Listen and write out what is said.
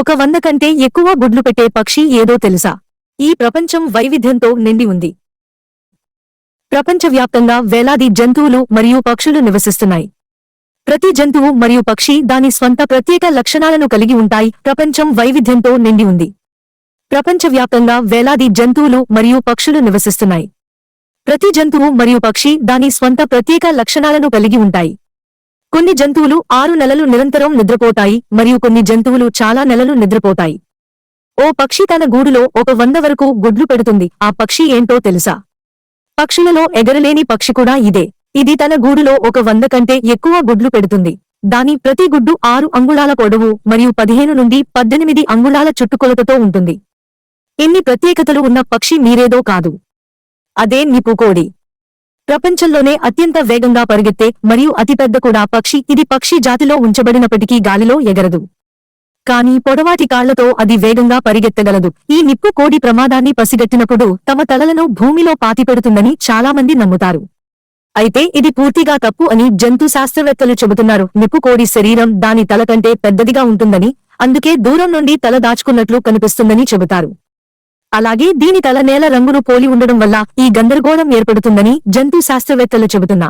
ఒక వంద కంటే ఎక్కువ గుడ్లు పెట్టే పక్షి ఏదో తెలుసా? ఈ ప్రపంచం వైవిధ్యంతో నిండి ఉంది. ప్రపంచవ్యాప్తంగా వేలాది జంతువులు మరియు పక్షులు నివసిస్తున్నాయి. ప్రతి జంతువు మరియు పక్షి దాని స్వంత ప్రత్యేక లక్షణాలను కలిగి ఉంటాయి. ప్రపంచం వైవిధ్యంతో నిండి ఉంది. ప్రపంచవ్యాప్తంగా వేలాది జంతువులు మరియు పక్షులు నివసిస్తున్నాయి. ప్రతి జంతువు మరియు పక్షి దాని స్వంత ప్రత్యేక లక్షణాలను కలిగి ఉంటాయి. కొన్ని జంతువులు ఆరు నెలలు నిరంతరం నిద్రపోతాయి మరియు కొన్ని జంతువులు చాలా నెలలు నిద్రపోతాయి. ఓ పక్షి తన గూడులో ఒక వంద వరకు గుడ్లు పెడుతుంది. ఆ పక్షి ఏంటో తెలుసా? పక్షులలో ఎగరలేని పక్షి కూడా ఇదే. ఇది తన గూడులో ఒక వంద కంటే ఎక్కువ గుడ్లు పెడుతుంది. దాని ప్రతి గుడ్డు ఆరు అంగుళాల పొడవు మరియు పదిహేను నుండి పద్దెనిమిది అంగుళాల చుట్టుకొలతతో ఉంటుంది. ఇన్ని ప్రత్యేకతలు ఉన్న పక్షి మీరేదో కాదు. అదే నిపుకోడి. ప్రపంచంలోనే అత్యంత వేగంగా పరిగెత్తే మరియు అతిపెద్ద కూడా పక్షి. ఇది పక్షి జాతిలో ఉంచబడినప్పటికీ గాలిలో ఎగరదు. కానీ పొడవాటి కాళ్ళతో అది వేగంగా పరిగెత్తగలదు. ఈ నిప్పు కోడి ప్రమాదాన్ని పసిగట్టినప్పుడు తమ తలలను భూమిలో పాతిపెడుతుందని చాలామంది నమ్ముతారు. అయితే ఇది పూర్తిగా తప్పు అని జంతు శాస్త్రవేత్తలు చెబుతున్నారు. నిప్పుకోడి శరీరం దాని తల కంటే పెద్దదిగా ఉంటుందని అందుకే దూరం నుండి తల దాచుకున్నట్లు కనిపిస్తుందని చెబుతారు. అలాగే దీని తల నేల రంగును పోలి ఉండడం వల్ల ఈ గందరగోళం ఏర్పడుతుందని జంతు శాస్త్రవేత్తలు చెబుతున్నా.